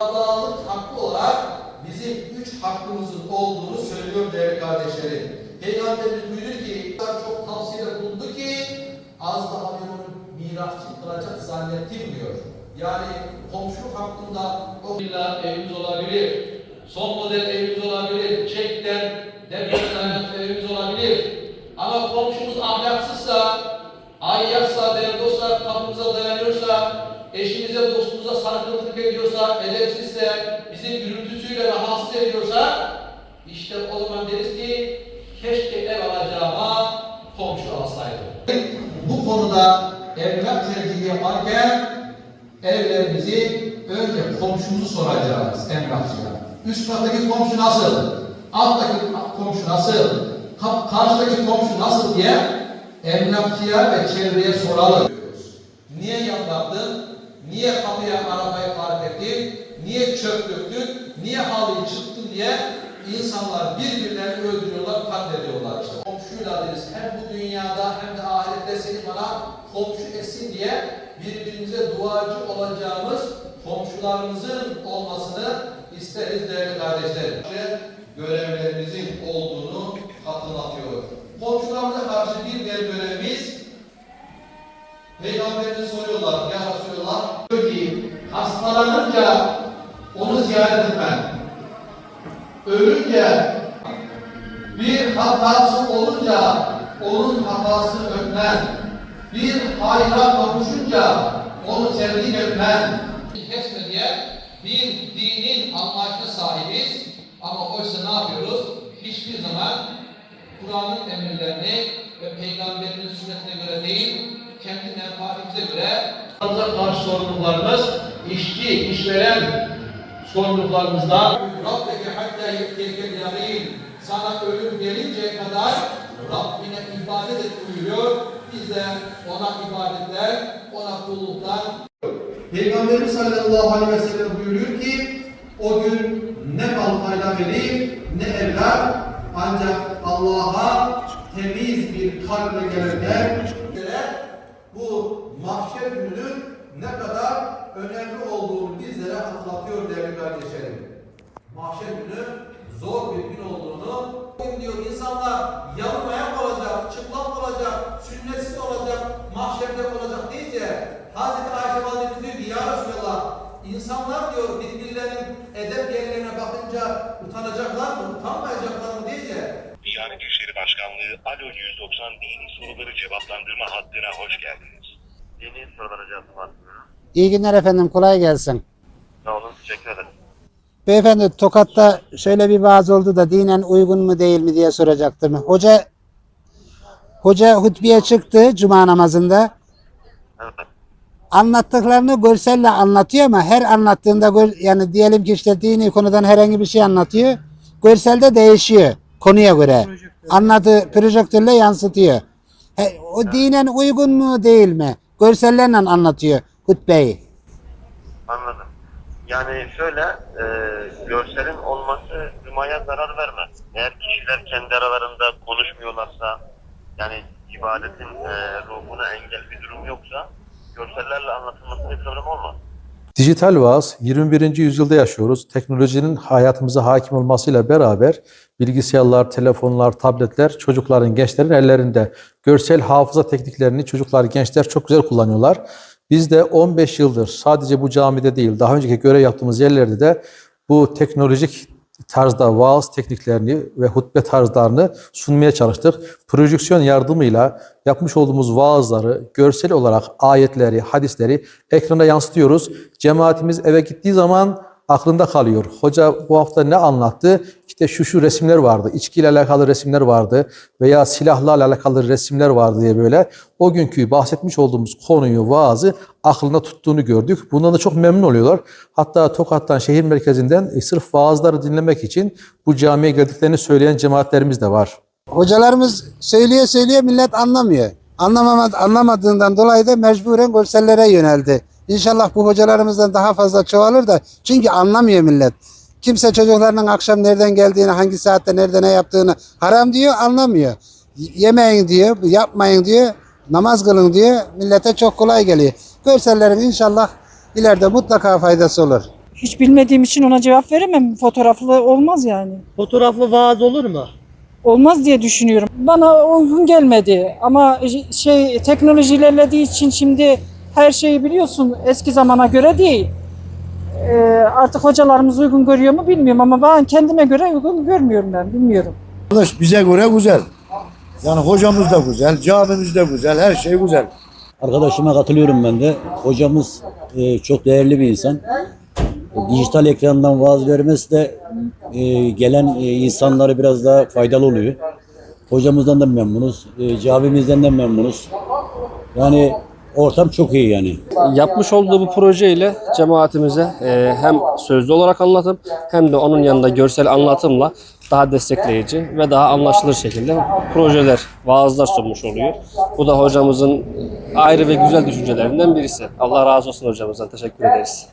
Adalet hakkı olarak bizim üç hakkımızın olduğunu söylüyor değerli kardeşlerim. Peygamberimiz buyuruyor ki, çok tavsiyede bulundu ki az daha bir onu mirasçı kılacak zannettim diyor. Yani komşuluk hakkında o Villa evimiz olabilir. Son model evimiz olabilir. Çekten deprem dayanıklı evimiz olabilir. Ama komşumuz ahlaksızsa, ayyaksa, derdozsa, kapımıza dayanıyorsa, eşimize, dostumuza sarkıntılık ediyorsa, edepsizse, bizi gürültüsüyle rahatsız ediyorsa, işte o zaman deriz ki, keşke ev alacağıma komşu alsaydım. bu konuda emlak tercihi yaparken evlerimizi önce komşumuzu soracağız emlakçıya. Üst kattaki komşu nasıl? Alttaki komşu nasıl? Ka- karşıdaki komşu nasıl diye emlakçıya ve çevreye soralım. Niye yapamadın? Niye kapıya arabayı park ettin? Niye çöp döktün? Niye halıyı çıktın diye insanlar birbirlerini öldürüyorlar, katlediyorlar işte. Komşuyla deriz hem bu dünyada hem de ahirette seni bana komşu etsin diye birbirimize duacı olacağımız komşularımızın olmasını isteriz değerli kardeşlerim. Görevlerimizin olduğunu hatırlatıyor. Komşularımıza karşı bir diğer görevimiz Peygamberimize soruyorlar ya Resulallah diyor ki hastalanınca onu ziyaret etmen ölünce bir hatası olunca onun hatasını öpmen bir hayra kavuşunca onu tebrik etmen kesme diye bir dinin anlayışına sahibiz. Ama oysa ne yapıyoruz? Hiçbir zaman Kur'an'ın emirlerini ve Peygamberinin sünnetine göre değil, kendi menfaatimize göre Kur'an'a karşı sorumluluklarımız, işçi, işveren sorumluluklarımızda Rabbeke hatta yetkelkel yamin sana ölüm gelinceye kadar Rabbine ibadet et buyuruyor. Biz de ona ibadetler, ona kulluklar. Peygamberimiz sallallahu aleyhi ve sellem buyuruyor ki o gün ne mal fayda verir ne evlat ancak Allah'a temiz bir kalple gelenler bu mahşer gününün ne kadar önemli olduğunu bizlere hatırlatıyor değerli kardeşlerim. Mahşer günü zor bir gün olduğunu bugün diyor insanlar yalın ayak olacak, çıplak olacak, sünnetsiz olacak, mahşerde olacak deyince Hazreti Ayşe Validemiz diyor ki ya Resulallah insanlar diyor birbirlerinin edep yerlerine bakınca utanacaklar Başkanlığı Alo 190 dini soruları cevaplandırma hattına hoş geldiniz. Dini sorulara cevaplandırma. İyi günler efendim, kolay gelsin. Sağ olun, teşekkür ederim. Beyefendi Tokat'ta şöyle bir vaaz oldu da dinen uygun mu değil mi diye soracaktım. Hoca hoca hutbeye çıktı cuma namazında. Evet. Anlattıklarını görselle anlatıyor ama her anlattığında yani diyelim ki işte dini konudan herhangi bir şey anlatıyor. Görselde değişiyor konuya göre. Anlatığı projektörle yansıtıyor. He, o dinen uygun mu değil mi? Görsellerle anlatıyor hutbeyi. Anladım. Yani şöyle, e, görselin olması Cuma'ya zarar vermez. Eğer kişiler kendi aralarında konuşmuyorlarsa, yani ibadetin e, ruhuna engel bir durum yoksa, görsellerle anlatılmasında bir problem olmaz. Dijital vaaz 21. yüzyılda yaşıyoruz. Teknolojinin hayatımıza hakim olmasıyla beraber bilgisayarlar, telefonlar, tabletler çocukların, gençlerin ellerinde. Görsel hafıza tekniklerini çocuklar, gençler çok güzel kullanıyorlar. Biz de 15 yıldır sadece bu camide değil, daha önceki görev yaptığımız yerlerde de bu teknolojik tarzda vaaz tekniklerini ve hutbe tarzlarını sunmaya çalıştık. Projeksiyon yardımıyla yapmış olduğumuz vaazları görsel olarak ayetleri, hadisleri ekrana yansıtıyoruz. Cemaatimiz eve gittiği zaman aklında kalıyor. Hoca bu hafta ne anlattı? İşte şu şu resimler vardı. İçkiyle alakalı resimler vardı veya silahlarla alakalı resimler vardı diye böyle. O günkü bahsetmiş olduğumuz konuyu, vaazı aklında tuttuğunu gördük. Bundan da çok memnun oluyorlar. Hatta Tokat'tan, şehir merkezinden e, sırf vaazları dinlemek için bu camiye geldiklerini söyleyen cemaatlerimiz de var. Hocalarımız söylüyor söylüyor millet anlamıyor. Anlamamad anlamadığından dolayı da mecburen görsellere yöneldi. İnşallah bu hocalarımızdan daha fazla çoğalır da çünkü anlamıyor millet. Kimse çocuklarının akşam nereden geldiğini, hangi saatte nerede ne yaptığını haram diyor anlamıyor. Yemeyin diyor, yapmayın diyor, namaz kılın diyor. Millete çok kolay geliyor. Görsellerin inşallah ileride mutlaka faydası olur. hiç bilmediğim için ona cevap veremem. Fotoğraflı olmaz yani. Fotoğraflı vaaz olur mu? Olmaz diye düşünüyorum. Bana uygun gelmedi ama şey teknoloji ilerlediği için şimdi her şeyi biliyorsun eski zamana göre değil. Ee, artık hocalarımız uygun görüyor mu bilmiyorum ama ben kendime göre uygun görmüyorum ben bilmiyorum. Arkadaş bize göre güzel. Yani hocamız da güzel, camimiz de güzel, her şey güzel. Arkadaşıma katılıyorum ben de. Hocamız e, çok değerli bir insan. Dijital ekrandan vaaz vermesi de e, gelen e, insanlara biraz daha faydalı oluyor. Hocamızdan da memnunuz, e, camimizden de memnunuz. Yani ortam çok iyi yani. Yapmış olduğu bu projeyle cemaatimize e, hem sözlü olarak anlatım hem de onun yanında görsel anlatımla daha destekleyici ve daha anlaşılır şekilde projeler, vaazlar sunmuş oluyor. Bu da hocamızın ayrı ve güzel düşüncelerinden birisi. Allah razı olsun hocamızdan. Teşekkür ederiz.